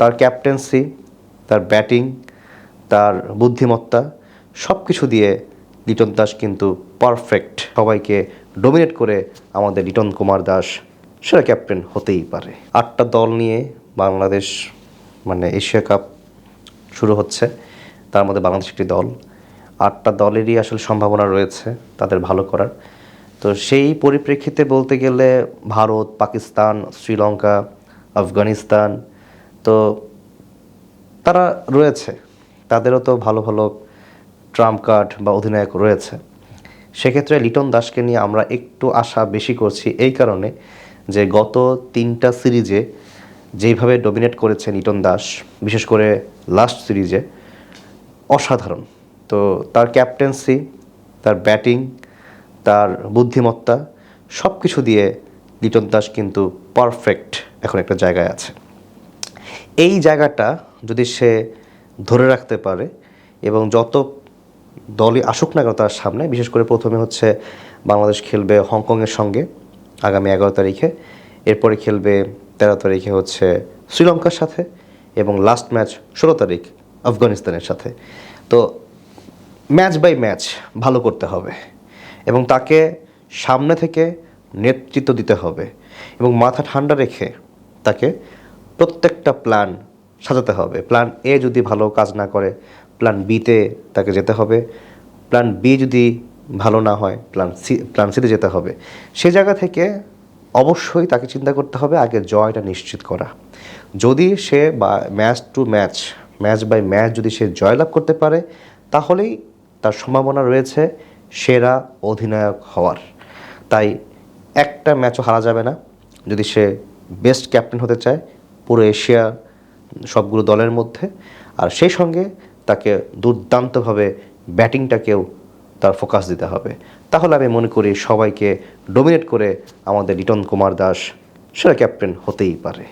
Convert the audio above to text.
তার ক্যাপ্টেন্সি তার ব্যাটিং তার বুদ্ধিমত্তা সব কিছু দিয়ে লিটন দাস কিন্তু পারফেক্ট সবাইকে ডোমিনেট করে আমাদের লিটন কুমার দাস সেরা ক্যাপ্টেন হতেই পারে। আটটা দল নিয়ে বাংলাদেশ মানে এশিয়া কাপ শুরু হচ্ছে, তার মধ্যে বাংলাদেশ একটি দল। আটটা দলেরই আসলে সম্ভাবনা রয়েছে তাদের ভালো করার। তো সেই পরিপ্রেক্ষিতে বলতে গেলে ভারত, পাকিস্তান, শ্রীলঙ্কা, আফগানিস্তান তারা রয়েছে। তাদেরও তো ভালো ভালো ট্রাম্প কার্ড বা অধিনায়ক রয়েছে। সেক্ষেত্রে লিটন দাসকে নিয়ে আমরা একটু আশা বেশি করছি এই কারণে যে গত তিনটা সিরিজে যেইভাবে ডমিনেট করেছে লিটন দাস, বিশেষ করে লাস্ট সিরিজে, অসাধারণ। তো তার ক্যাপ্টেন্সি, তার ব্যাটিং, তার বুদ্ধিমত্তা সব কিছু দিয়ে লিটন দাস কিন্তু পারফেক্ট এখন একটা জায়গায় আছে। এই জায়গাটা যদি সে ধরে রাখতে পারে এবং যত দলই আসুক না কেন তার সামনে, বিশেষ করে প্রথমে হচ্ছে বাংলাদেশ খেলবে হংকংয়ের সঙ্গে আগামী এগারো তারিখে, এরপরে খেলবে তেরো তারিখে হচ্ছে শ্রীলঙ্কার সাথে এবং লাস্ট ম্যাচ ষোলো তারিখ আফগানিস্তানের সাথে। তো ম্যাচ বাই ম্যাচ ভালো করতে হবে এবং তাকে সামনে থেকে নেতৃত্ব দিতে হবে এবং মাথা ঠান্ডা রেখে তাকে প্রত্যেকটা প্ল্যান সাজাতে হবে। প্ল্যান এ যদি ভালো কাজ না করে প্ল্যান বিতে তাকে যেতে হবে। প্ল্যান বি যদি ভালো না হয় প্ল্যান সি প্ল্যান সিতে যেতে হবে। সে জায়গা থেকে অবশ্যই তাকে চিন্তা করতে হবে আগে জয়টা নিশ্চিত করা। যদি সে বা match to match match by match যদি সে জয়লাভ করতে পারে, তাহলেই তার সম্ভাবনা রয়েছে সেরা অধিনায়ক হওয়ার। তাই একটা ম্যাচও হারা যাবে না। যদি সে বেস্ট ক্যাপ্টেন হতে চায় পুরো এশিয়া, সবগুলো দলের মধ্যে। আর সেই সঙ্গে তাকে দুর্দান্তভাবে ব্যাটিংটাকেও তার ফোকাস দিতে হবে। তাহলে আমি মনে করি সবাইকে ডোমিনেট করে আমাদের রিটন কুমার দাস সেরা ক্যাপ্টেন হতেই পারে।